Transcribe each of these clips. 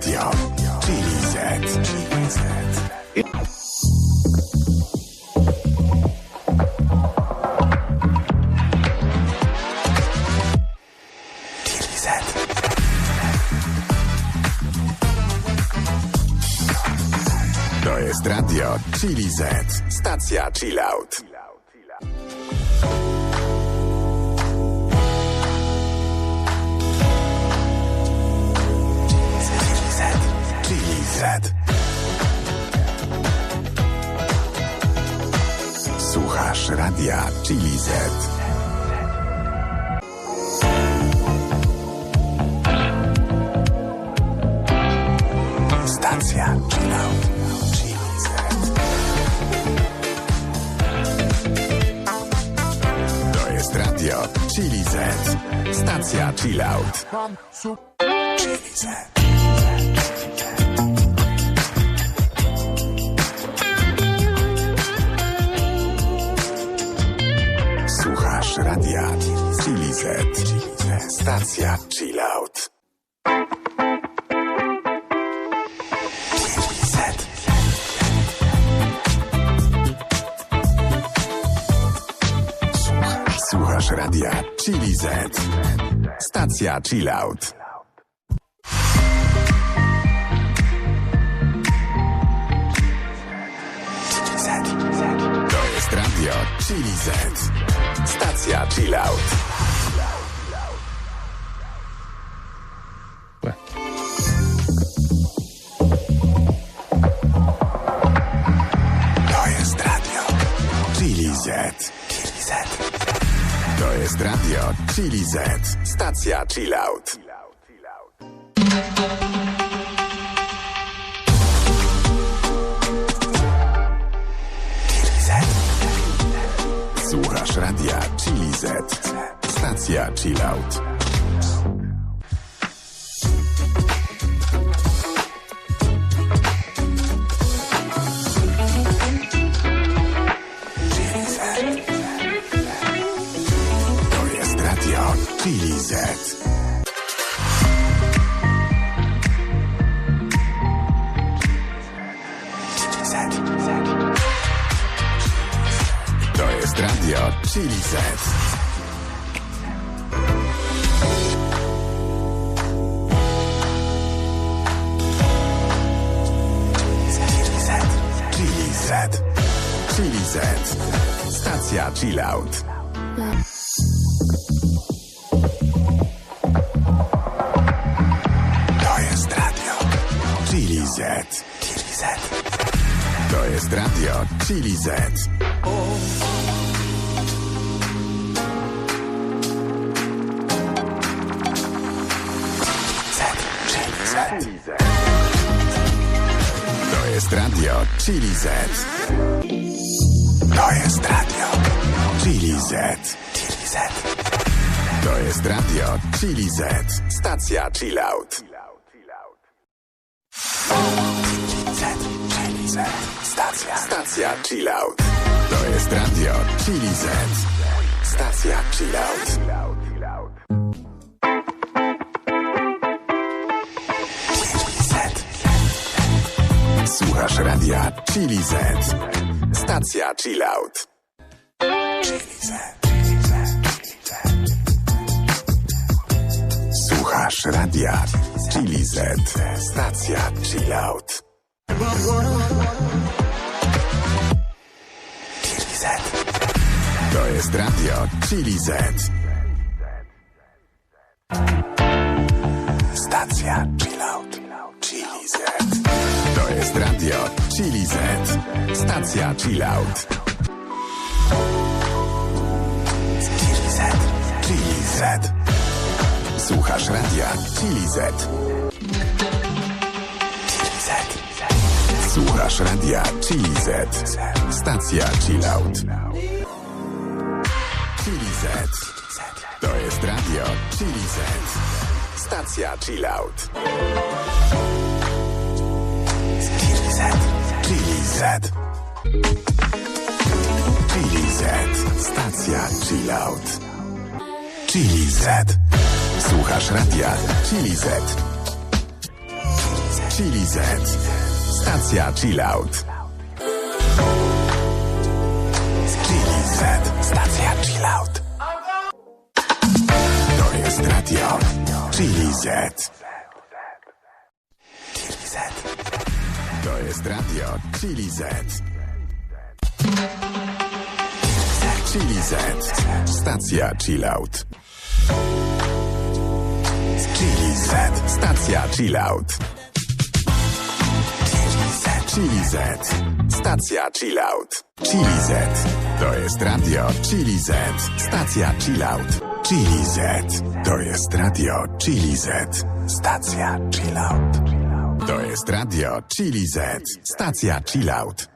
radio. Chili Z. To jest radio Chili Z. Stacja Chill Z. Słuchasz radia Chili Z. Stacja Chill Out. To jest radio Chili Z. Stacja Chill Out. Chili Z. Stacja Chill Out. Słuchasz, radia Chili Z. Stacja Chill Out. To jest radio Chili Z. Stacja Chill Out. Jest radio Chili Z. Stacja Chill Out. Chili Z. Słuchasz radia Chili Z. Stacja Chill Out. Radio Chili Z. Chili Z. Chili Z. Stacja Chill Out. To jest radio Chili Z. Chili Z. To jest radio Chili Z. To jest radio Chili Z. To jest radio Chili Z. Chili Z. To jest radio Chili Z. Stacja Chill Out. Stacja. Stacja Chill Out. To jest radio Chili Z. Stacja Chill Out. Słuchasz radia Chili Z. Stacja Chill Out. Słuchasz radia Chili Z. Stacja Chill Out. Chili Z. To jest radio Chili Z. Stacja Chill Out. Chili Z. Jest radio Chili Z. Stacja Chill Out. Chili Z. Chili Z. Słuchasz radia Chili Z. Chili Z. Słuchasz radia Chili Z. Stacja Chill Out. Chili Z. To jest radio Chili Z. Stacja Chill Out. Z. Chili Z. Chili Z. Stacja Chill Out. Chili Z. Słuchasz radia Chili Z. Chili Z. Stacja Chill Out. Chili Z. Stacja Chill Out. To jest radio Chili Z. To jest radio Chili Z. Chili Z. Stacja Chill Out. Chili Z. Stacja Chill Out. Chili Z. Stacja Chill Out. Chili Z. To jest radio Chili Z. Stacja Chill Out. Chili Z. To jest radio Chili Z. Stacja Chill Out. To jest radio Chili Z. Stacja Chill Out.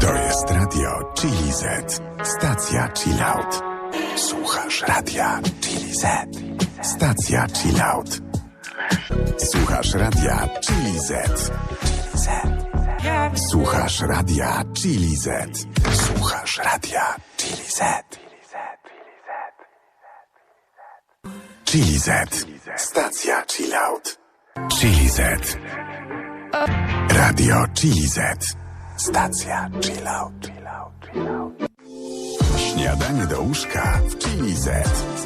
To jest radio Chili Z. Stacja Chill Out. Słuchasz radia Chili Z. Stacja Chill Out. Słuchasz radia Chili Z. Słuchasz radia Chili Z. Słuchasz radia Chili Z. Chili Z. Stacja Chill Out. Chili Z. Radio Chili Z. Stacja Chill Out. Śniadanie do łóżka w Chili Z.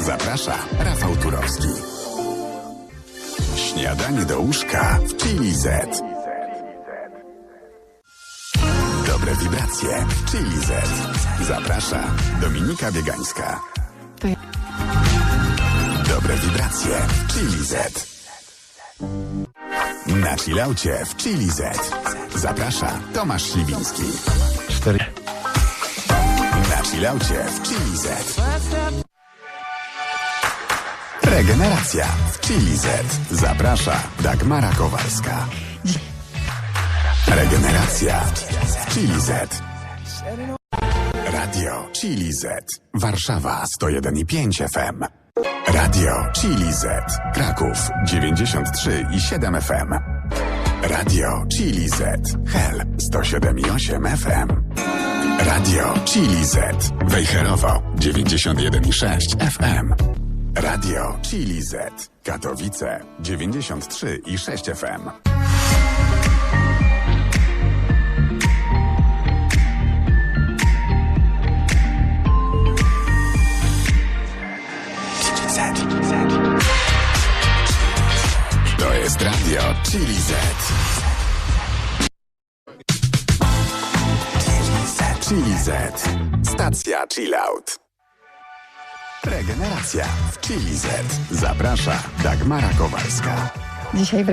Zaprasza Rafał Turowski. Śniadanie do łóżka w Chili Z. Dobre wibracje w Chili Z. Zaprasza Dominika Biegańska. Dobre wibracje w Chili Z. Na chillaucie w Chili Z. Zaprasza Tomasz Śliwiński. Cztery. Na chillaucie w Chili Z. Regeneracja w Chili Z. Zaprasza Dagmara Kowalska. Regeneracja w Chili Z. Radio Chili Z. Warszawa 101,5 FM. Radio Chili Z. Kraków 93 i 7 FM. Radio Chili Z. Hel 107,8 FM. Radio Chili Z. Wejherowo 91,6 FM. Radio Chili Z. Katowice 93 i 6 FM. Jest radio Chili Z. Chili Z. Stacja Chill Out. Regeneracja w Chili Z. Zaprasza Dagmara Kowalska. Dzisiaj w